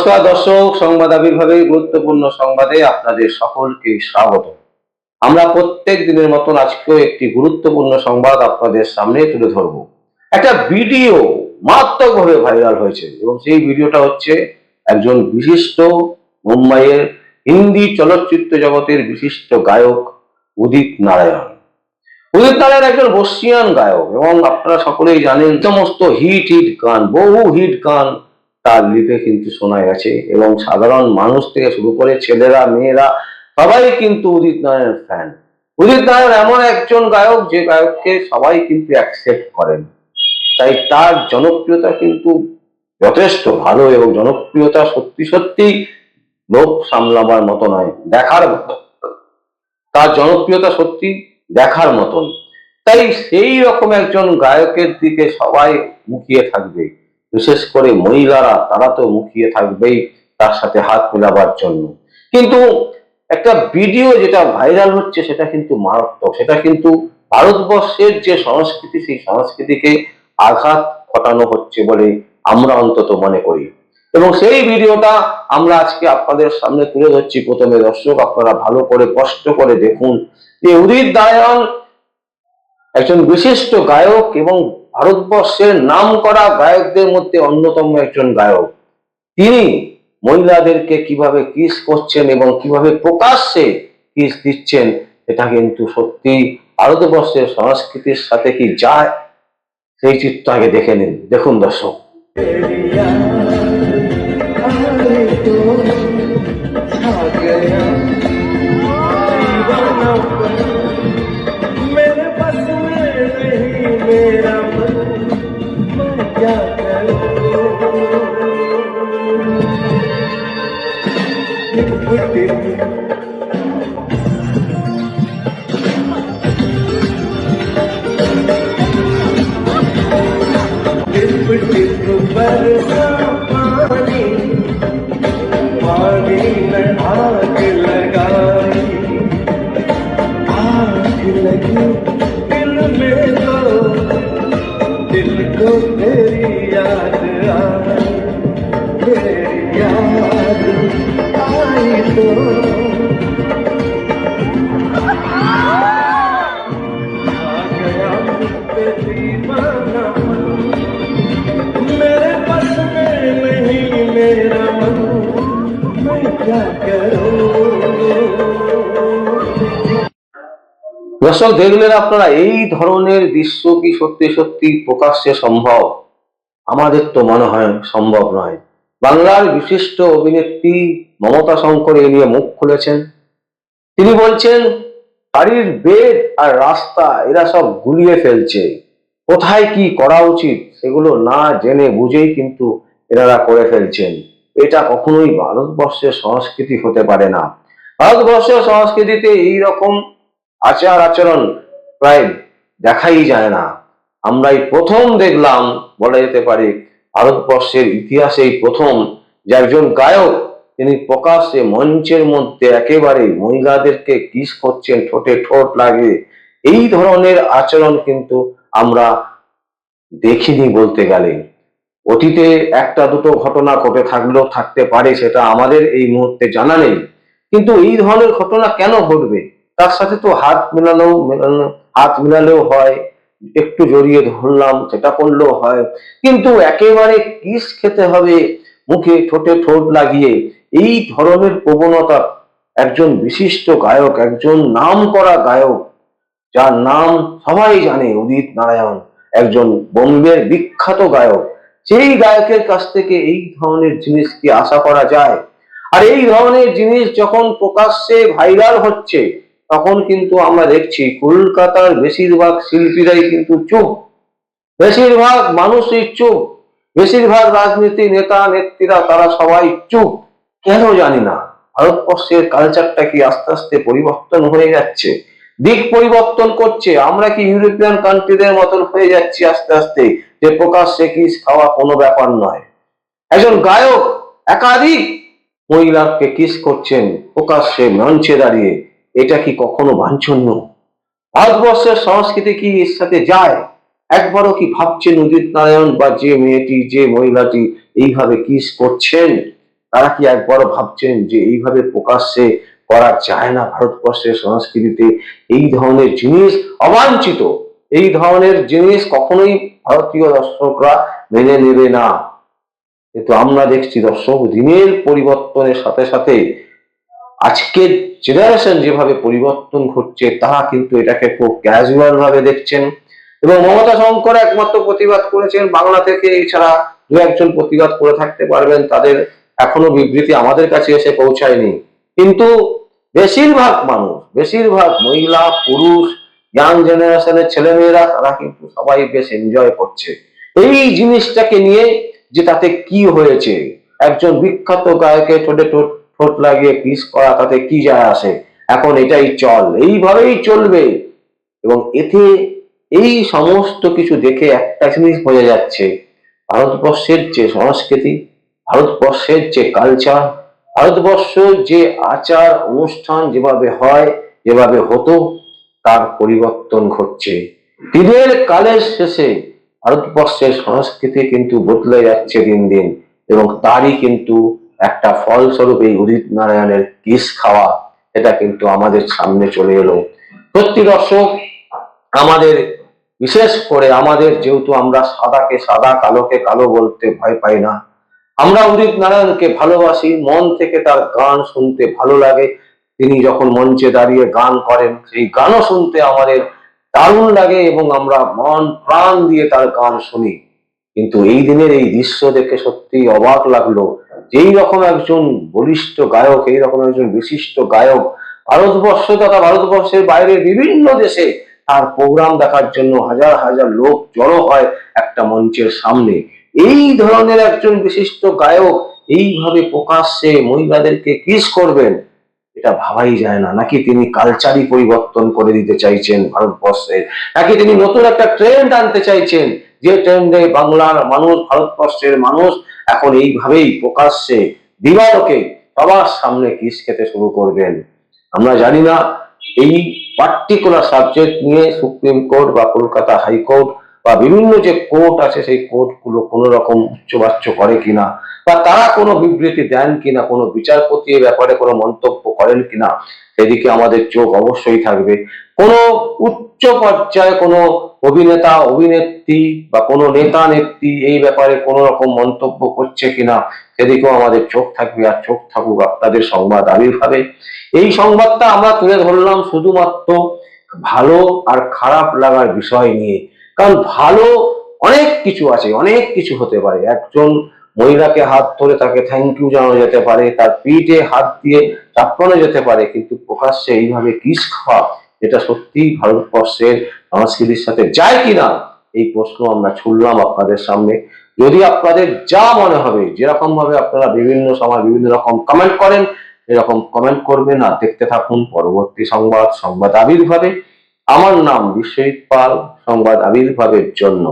নমস্কার দর্শক, সংবাদ আবির্ভাবে গুরুত্বপূর্ণ সংবাদে আপনাদের সকলকে স্বাগত। আমরা প্রত্যেক দিনের মতন আজকেও একটি গুরুত্বপূর্ণ সংবাদ আপনাদের সামনে তুলে ধরব। একটা ভিডিও মারাত্মকভাবে ভাইরাল হয়েছে এবং সেই ভিডিওটা হচ্ছে একজন বিশিষ্ট মুম্বাইয়ের হিন্দি চলচ্চিত্র জগতের বিশিষ্ট গায়ক উদিত নারায়ণ। উদিত নারায়ণ একজন বর্ষিয়ান গায়ক এবং আপনারা সকলেই জানেন, সমস্ত হিট হিট গান, বহু হিট গান তার লিপে কিন্তু শোনা গেছে এবং সাধারণ মানুষ থেকে শুরু করে ছেলেরা, মেয়েরা সবাই কিন্তু উদিত নারায়ণের ফ্যান উদিত নারায়ণ এমন একজন গায়ক যে গায়ককে সবাই কিন্তু অ্যাকসেপ্ট করেন। তাই তার জনপ্রিয়তা কিন্তু যথেষ্ট ভালো এবং জনপ্রিয়তা সত্যি সত্যি লোক সামলাবার মতো নয়, দেখার মতো। তার জনপ্রিয়তা সত্যি দেখার মতন। তাই সেই রকম একজন গায়কের দিকে সবাই মুখিয়ে থাকবে। বিশেষ করে মহিলারা, তারা তো মুখিয়ে থাকবেই তার সাথে হাত মেলাবার জন্য। কিন্তু একটা ভিডিও যেটা ভাইরাল হচ্ছে, সেটা কিন্তু মারাত্মক। সেটা কিন্তু ভারতবর্ষের যে সংস্কৃতি, সেই সংস্কৃতিকে আঘাত ঘটানো হচ্ছে বলে আমরা অন্তত মনে করি। এবং সেই ভিডিওটা আমরা আজকে আপনাদের সামনে তুলে ধরছি। প্রথমে দর্শক, আপনারা ভালো করে কষ্ট করে দেখুন যে উদিত নারায়ণ একজন বিশিষ্ট গায়ক এবং ভারতবর্ষের নাম করা গায়কদের মধ্যে অন্যতম একজন গায়ক। তিনি মহিলাদেরকে কীভাবে কিস করছেন এবং কীভাবে প্রকাশ্যে কিস দিচ্ছেন, এটা কিন্তু সত্যি ভারতবর্ষের সংস্কৃতির সাথে কি যায়? সেই চিত্র আগে দেখে নিন। দেখুন দর্শক। Goiabeira. দর্শক দেখলেন আপনারা এই ধরনের দৃশ্য কি সত্যি সত্যি প্রকাশ্যে সম্ভব? আমাদের তো মনে হয় সম্ভব নয়। বাংলার বিশিষ্ট অভিনেত্রী মমতা শঙ্কর এ নিয়ে মুখ খুলেছেন। তিনি বলছেন, বাড়ির বেড আর রাস্তা এরা সব গুলিয়ে ফেলছে। কোথায় কি করা উচিত সেগুলো না জেনে বুঝেই কিন্তু এনারা করে ফেলছেন। এটা কখনোই ভারতবর্ষের সংস্কৃতি হতে পারে না। ভারতবর্ষের সংস্কৃতিতে এই রকম আচার আচরণ প্রায় দেখাই যায় না। আমরাই প্রথম দেখলাম বলা যেতে পারে ভারতবর্ষের ইতিহাসেই প্রথম যে একজন গায়ক, তিনি প্রকাশ্যে মঞ্চের মধ্যে একেবারে মহিলাদেরকে কিস করছেন, ঠোঁটে ঠোঁট লাগে এই ধরনের আচরণ কিন্তু আমরা দেখিনি বলতে গেলে। অতীতে একটা দুটো ঘটনা ঘটে থাকলেও থাকতে পারে, সেটা আমাদের এই মুহূর্তে জানা নেই। কিন্তু এই ধরনের ঘটনা কেন ঘটবে? তার সাথে তো হাত মেলানো মেলানো, হাত মেলালেও হয়। একটু জড়িয়ে ধরলাম, সেটা করলেও হয়। কিন্তু একেবারে কিস খেতে হবে, মুখে ঠোঁটে ঠোঁট লাগিয়ে। এই ধরনের প্রবণতা একজন বিশিষ্ট গায়ক, একজন নাম করা গায়ক, যার নাম সবাই জানে, উদিত নারায়ণ, একজন বোম্বের বিখ্যাত গায়ক। সেই গায়কের কাছ থেকে এই ধরনের জিনিস কি আশা করা যায়? আর এই ধরনের জিনিস যখন প্রকাশ্যে ভাইরাল হচ্ছে তখন কিন্তু আমরা দেখছি কলকাতার বেশিরভাগ শিল্পীরাই কিন্তু চুপ। বেশিরভাগ মানুষই চুপ। বেশিরভাগ রাজনীতি নেতা, নেত্রীরা, তারা সবাই চুপ। কেন জানি না। ভারতবর্ষের কালচারটা কি আস্তে আস্তে পরিবর্তন হয়ে যাচ্ছে? দিক পরিবর্তন করছে। আমরা কি ইউরোপিয়ান কান্ট্রিদের মতন হয়ে যাচ্ছি আস্তে আস্তে? যে প্রকাশ্যে কিস খাওয়া কোনো ব্যাপার নয়। একজন গায়ক, একাধিক মহিলাকে কিস করছেন প্রকাশ্যে মঞ্চে দাঁড়িয়ে। এটা কি কখনো বাঞ্ছনীয়? ভারতবর্ষের সংস্কৃতি কি এর সাথে যায়? একবারও কি ভাবছেন উদিত নারায়ণ বা যে মেয়েটি, যে মহিলাটি এইভাবে কিস করছেন? তারা কি একবার ভাবছেন যে এইভাবে প্রকাশ্যে করা যায় না ভারতবর্ষের সংস্কৃতিতে? এই ধরনের জিনিস অবাঞ্ছিত। এই ধরনের জিনিস কখনোই ভারতীয় দর্শকরা মেনে নেবে না। কিন্তু আমরা দেখছি দর্শক, দিনের পরিবর্তনের সাথে সাথে আজকের জেনারেশন যেভাবে পরিবর্তন ঘটছে, তারা কিন্তু এটাকে খুব ক্যাজুয়াল ভাবে দেখছেন। এবং মমতা শঙ্কর একমাত্র প্রতিবাদ করেছেন, বাংলা থেকে এছাড়া দু একজন প্রতিবাদ করে থাকতে পারবেন, তাদের এখনও বিবৃতি আমাদের কাছে এসে পৌঁছায়নি। কিন্তু বেশিরভাগ মানুষ, বেশিরভাগ মহিলা, পুরুষ ইয়াং জেনারেশনের ছেলেমেয়েরা, তারা কিন্তু সবাই বেশ এনজয় করছে। এই জিনিসটাকে নিয়ে যে তাতে কি হয়েছে, একজন বিখ্যাত গায়কের ঠোঁটে ঠোঁট ঠোঁট লাগিয়ে কিস করা, তাতে কি যায় আসে? এখন এটাই চল। এইভাবেই চলবে। এবং এতে এই সমস্ত কিছু দেখে একটা জিনিস বোঝা যাচ্ছে। ভারতবর্ষের যে সংস্কৃতি, ভারতবর্ষের যে কালচার ভারতবর্ষ যে আচার, অনুষ্ঠান যেভাবে হয়, যেভাবে হতো, তার পরিবর্তন ঘটছে। দিনের কালের শেষে ভারতবর্ষের সংস্কৃতি কিন্তু বদলে যাচ্ছে দিন দিন, এবং তারই কিন্তু একটা ফলস্বরূপ এই উদিত নারায়ণের কিস খাওয়া, এটা কিন্তু আমাদের সামনে চলে এলো। সত্যি দর্শক, আমাদের, বিশেষ করে আমাদের যেহেতু আমরা সাদাকে সাদা, কালোকে কালো বলতে ভয় পাই না, আমরা উদিত নারায়ণকে ভালোবাসি, মন থেকে তার গান শুনতে ভালো লাগে। তিনি যখন মঞ্চে দাঁড়িয়ে গান করেন, সেই গানও শুনতে আমাদের দারুণ লাগে এবং আমরা মন, প্রাণ দিয়ে তার গান শুনি। কিন্তু এই দিনের এই দৃশ্য দেখে সত্যি অবাক লাগল যেই রকম একজন বলিষ্ঠ গায়ক, এই রকম একজন বিশিষ্ট গায়ক ভারতবর্ষ তথা ভারতবর্ষের বাইরে বিভিন্ন দেশে তার প্রোগ্রাম দেখার জন্য হাজার হাজার লোক জড়ো হয় একটা মঞ্চের সামনে। এই ধরনের একজন বিশিষ্ট গায়ক এইভাবে প্রকাশ্যে মহিলাদেরকে কিস করবেন, এটা ভাবাই যায় না। নাকি তিনি কালচারই পরিবর্তন করে দিতে চাইছেন ভারতবর্ষের নাকি তিনি নতুন একটা ট্রেন্ড আনতে চাইছেন? যে ট্রেন্ডে বাংলার মানুষ, ভারতবর্ষের মানুষ এখন এইভাবেই প্রকাশ্যে দিবালোকে সবার সামনে কিস খেতে শুরু করবেন। আমরা জানি না এই পার্টিকুলার সাবজেক্ট নিয়ে সুপ্রিম কোর্ট বা কলকাতা হাইকোর্ট বা বিভিন্ন যে কোর্ট আছে, সেই কোর্টগুলো কোনো রকম উচ্চবাচ্য করে কিনা বা তারা কোনো বিবৃতি দেন কিনা, কোনো বিচারপতি এ ব্যাপারে কোনো মন্তব্য করেন কিনা, সেদিকে আমাদের চোখ অবশ্যই থাকবে। কোনো উচ্চ পর্যায়ে কোনো অভিনেতা, অভিনেত্রী বা কোনো নেতা, নেত্রী এই ব্যাপারে কোনো রকম মন্তব্য করছে কিনা, সেদিকেও আমাদের চোখ থাকবে আর চোখ থাকুক আপনাদের সংবাদ আবির্ভাবে। এই সংবাদটা আমরা তুলে ধরলাম শুধুমাত্র ভালো আর খারাপ লাগার বিষয় নিয়ে। কারণ ভালো অনেক কিছু আছে, অনেক কিছু হতে পারে। একজন মহিলাকে হাত ধরে তাকে থ্যাংক ইউ জানানো যেতে পারে, তার পিঠে হাত দিয়ে চাপড়ানো যেতে পারে, কিন্তু প্রকাশ্যে এইভাবে কিস খাওয়া এটা সত্যি ভারতবর্ষের সংস্কৃতির সাথে যায় কিনা, এই প্রশ্ন আমরা ছুড়লাম আপনাদের সামনে। যদি আপনাদের যা মনে হবে যেরকম ভাবে আপনারা বিভিন্ন সময় বিভিন্ন রকম কমেন্ট করেন, এরকম কমেন্ট করবেন আর দেখতে থাকুন পরবর্তী সংবাদ সংবাদ আবির্ভাবে। আমার নাম বিশ্বজিৎ পাল, সংবাদ আবির্ভাবের জন্য।